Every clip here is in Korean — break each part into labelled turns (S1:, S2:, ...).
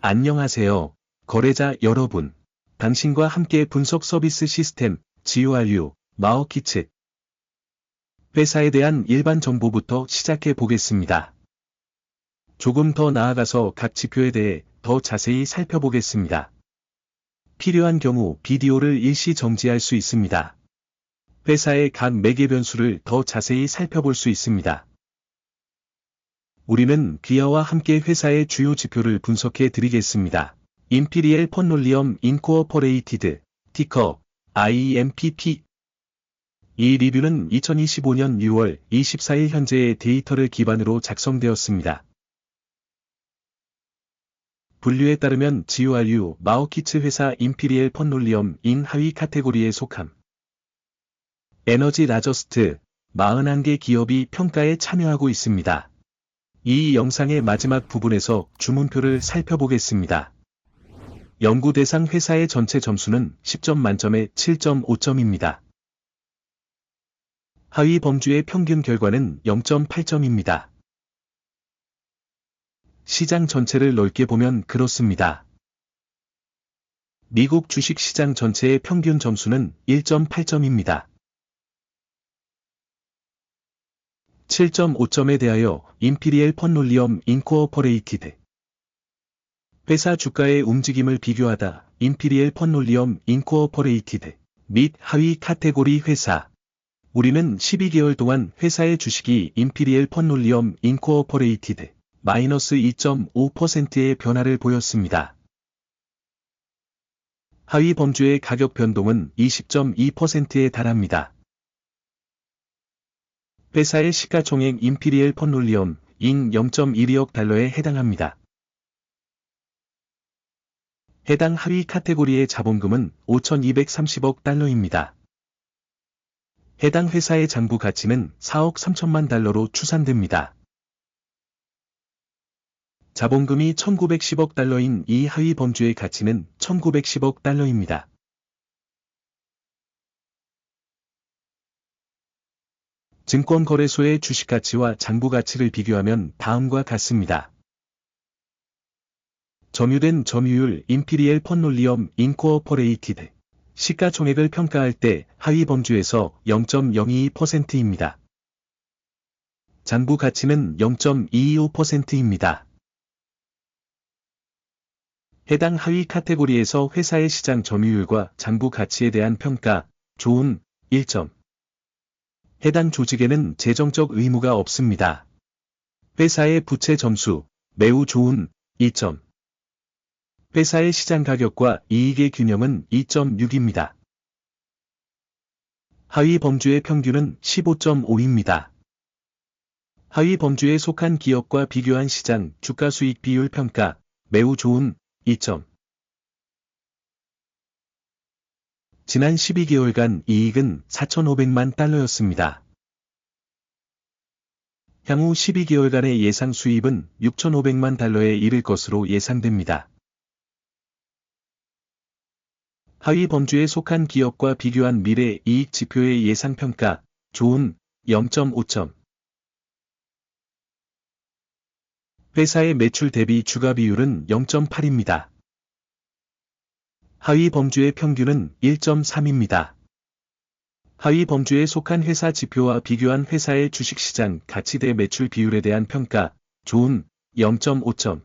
S1: 안녕하세요. 거래자 여러분. 당신과 함께 분석 서비스 시스템, GURU, 마어키츠. 회사에 대한 일반 정보부터 시작해 보겠습니다. 조금 더 나아가서 각 지표에 대해 더 자세히 살펴보겠습니다. 필요한 경우 비디오를 일시 정지할 수 있습니다. 회사의 각 매개 변수를 더 자세히 살펴볼 수 있습니다. 우리는 귀하와 함께 회사의 주요 지표를 분석해 드리겠습니다. 임피리엘 펀롤리엄 인코어퍼레이티드, 티커, IMPP. 이 리뷰는 2025년 6월 24일 현재의 데이터를 기반으로 작성되었습니다. 분류에 따르면 GURU 마오키츠 회사 임피리엘 펀롤리엄 인 하위 카테고리에 속함. 에너지 라저스트 41개 기업이 평가에 참여하고 있습니다. 이 영상의 마지막 부분에서 주문표를 살펴보겠습니다. 연구 대상 회사의 전체 점수는 10점 만점에 7.5점입니다. 하위 범주의 평균 결과는 0.8점입니다. 시장 전체를 넓게 보면 그렇습니다. 미국 주식 시장 전체의 평균 점수는 1.8점입니다. 7.5점에 대하여 임피리엘 펀롤리엄 인코어퍼레이티드 회사 주가의 움직임을 비교하다 임피리엘 펀롤리엄 인코어퍼레이티드 및 하위 카테고리 회사 우리는 12개월 동안 회사의 주식이 임피리엘 펀롤리엄 인코어퍼레이티드 마이너스 2.5%의 변화를 보였습니다. 하위 범주의 가격 변동은 20.2%에 달합니다. 회사의 시가총액 임피리엘 펀롤리엄 인 0.12억 달러에 해당합니다. 해당 하위 카테고리의 자본금은 5,230억 달러입니다. 해당 회사의 장부 가치는 4억 3천만 달러로 추산됩니다. 자본금이 1910억 달러인 이 하위 범주의 가치는 1910억 달러입니다. 증권거래소의 주식가치와 장부가치를 비교하면 다음과 같습니다. 점유된 점유율 임피리엘 펀롤리엄 인코어퍼레이티드 시가총액을 평가할 때 하위 범주에서 0.022%입니다. 장부 가치는 0.225%입니다. 해당 하위 카테고리에서 회사의 시장 점유율과 장부 가치에 대한 평가, 좋은 1점. 해당 조직에는 재정적 의무가 없습니다. 회사의 부채 점수, 매우 좋은 2점. 회사의 시장 가격과 이익의 균형은 2.6입니다. 하위 범주의 평균은 15.5입니다. 하위 범주에 속한 기업과 비교한 시장 주가 수익 비율 평가, 매우 좋은 2점. 지난 12개월간 이익은 4,500만 달러였습니다. 향후 12개월간의 예상 수입은 6,500만 달러에 이를 것으로 예상됩니다. 하위 범주에 속한 기업과 비교한 미래 이익 지표의 예상 평가, 좋은 0.5점. 회사의 매출 대비 주가 비율은 0.8입니다. 하위 범주의 평균은 1.3입니다. 하위 범주에 속한 회사 지표와 비교한 회사의 주식시장 가치 대 매출 비율에 대한 평가, 좋은 0.5점.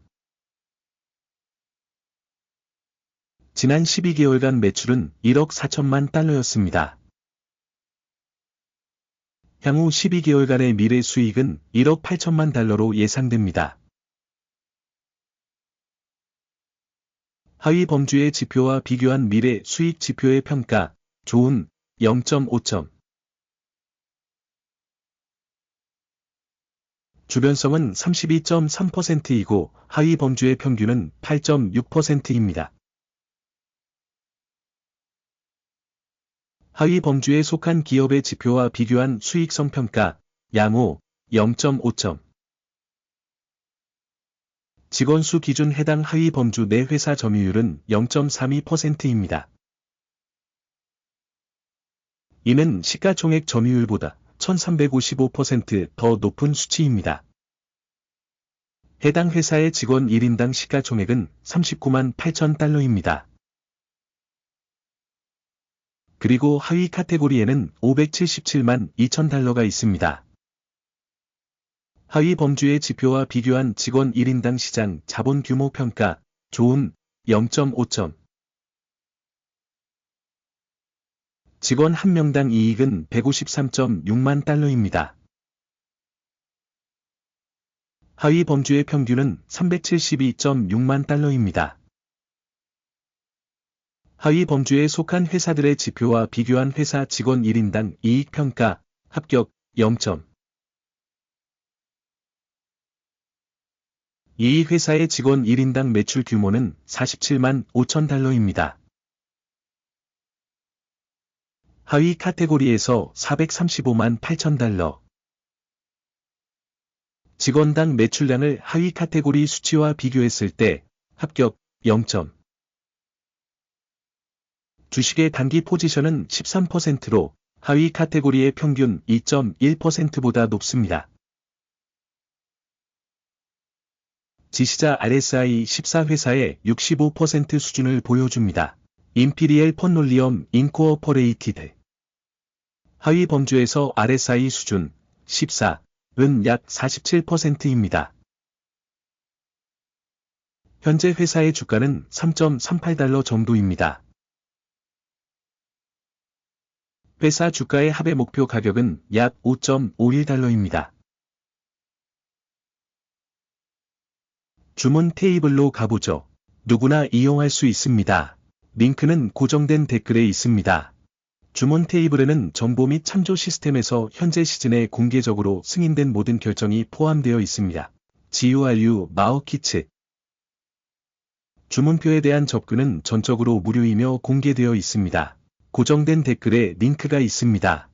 S1: 지난 12개월간 매출은 1억 4천만 달러였습니다. 향후 12개월간의 미래 수익은 1억 8천만 달러로 예상됩니다. 하위 범주의 지표와 비교한 미래 수익 지표의 평가, 좋은 0.5점. 주변성은 32.3%이고 하위 범주의 평균은 8.6%입니다. 하위 범주에 속한 기업의 지표와 비교한 수익성 평가, 양호 0.5점. 직원수 기준 해당 하위 범주 내 회사 점유율은 0.32%입니다. 이는 시가총액 점유율보다 1355%더 높은 수치입니다. 해당 회사의 직원 1인당 시가총액은 39만 8천 달러입니다. 그리고 하위 카테고리에는 577만 2천 달러가 있습니다. 하위 범주의 지표와 비교한 직원 1인당 시장 자본 규모 평가, 좋은 0.5점. 직원 1명당 이익은 153.6만 달러입니다. 하위 범주의 평균은 372.6만 달러입니다. 하위 범주에 속한 회사들의 지표와 비교한 회사 직원 1인당 이익 평가, 합격 0점. 이 회사의 직원 1인당 매출 규모는 47만 5천 달러입니다. 하위 카테고리에서 435만 8천 달러. 직원당 매출량을 하위 카테고리 수치와 비교했을 때 합격 0점. 주식의 단기 포지션은 13%로 하위 카테고리의 평균 2.1%보다 높습니다. 지시자 RSI 14회사의 65% 수준을 보여줍니다. 임피리엘 펀놀리엄 인코어퍼레이티드 하위 범주에서 RSI 수준 14은 약 47%입니다. 현재 회사의 주가는 3.38달러 정도입니다. 회사 주가의 합의 목표 가격은 약 5.51달러입니다. 주문 테이블로 가보죠. 누구나 이용할 수 있습니다. 링크는 고정된 댓글에 있습니다. 주문 테이블에는 정보 및 참조 시스템에서 현재 시즌에 공개적으로 승인된 모든 결정이 포함되어 있습니다. GURU 마어키츠 주문표에 대한 접근은 전적으로 무료이며 공개되어 있습니다. 고정된 댓글에 링크가 있습니다.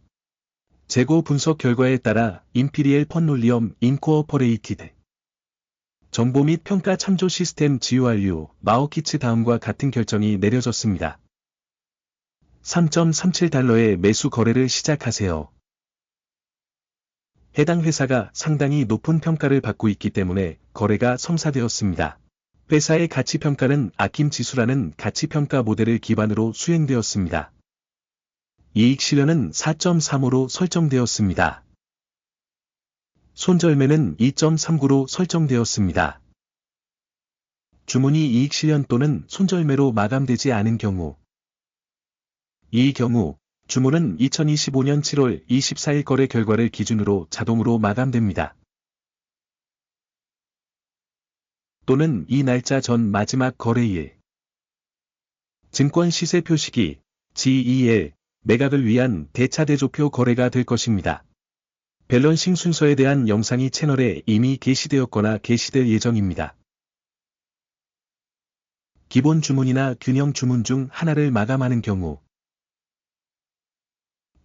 S1: 재고 분석 결과에 따라 임피리엘 펀놀리엄 인코어퍼레이티드 정보 및 평가 참조 시스템 GURU 마오키츠 다음과 같은 결정이 내려졌습니다. 3.37달러의 매수 거래를 시작하세요. 해당 회사가 상당히 높은 평가를 받고 있기 때문에 거래가 성사되었습니다. 회사의 가치평가는 아킴 지수라는 가치평가 모델을 기반으로 수행되었습니다. 이익 실현은 4.35로 설정되었습니다. 손절매는 2.39로 설정되었습니다. 주문이 이익 실현 또는 손절매로 마감되지 않은 경우 이 경우 주문은 2025년 7월 24일 거래 결과를 기준으로 자동으로 마감됩니다. 또는 이 날짜 전 마지막 거래일 증권 시세 표시기 GEL 매각을 위한 대차대조표 거래가 될 것입니다. 밸런싱 순서에 대한 영상이 채널에 이미 게시되었거나 게시될 예정입니다. 기본 주문이나 균형 주문 중 하나를 마감하는 경우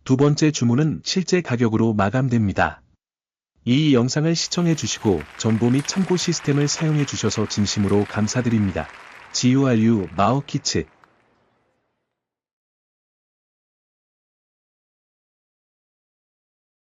S1: 두 번째 주문은 실제 가격으로 마감됩니다. 이 영상을 시청해 주시고 정보 및 참고 시스템을 사용해 주셔서 진심으로 감사드립니다. GURU 마오키츠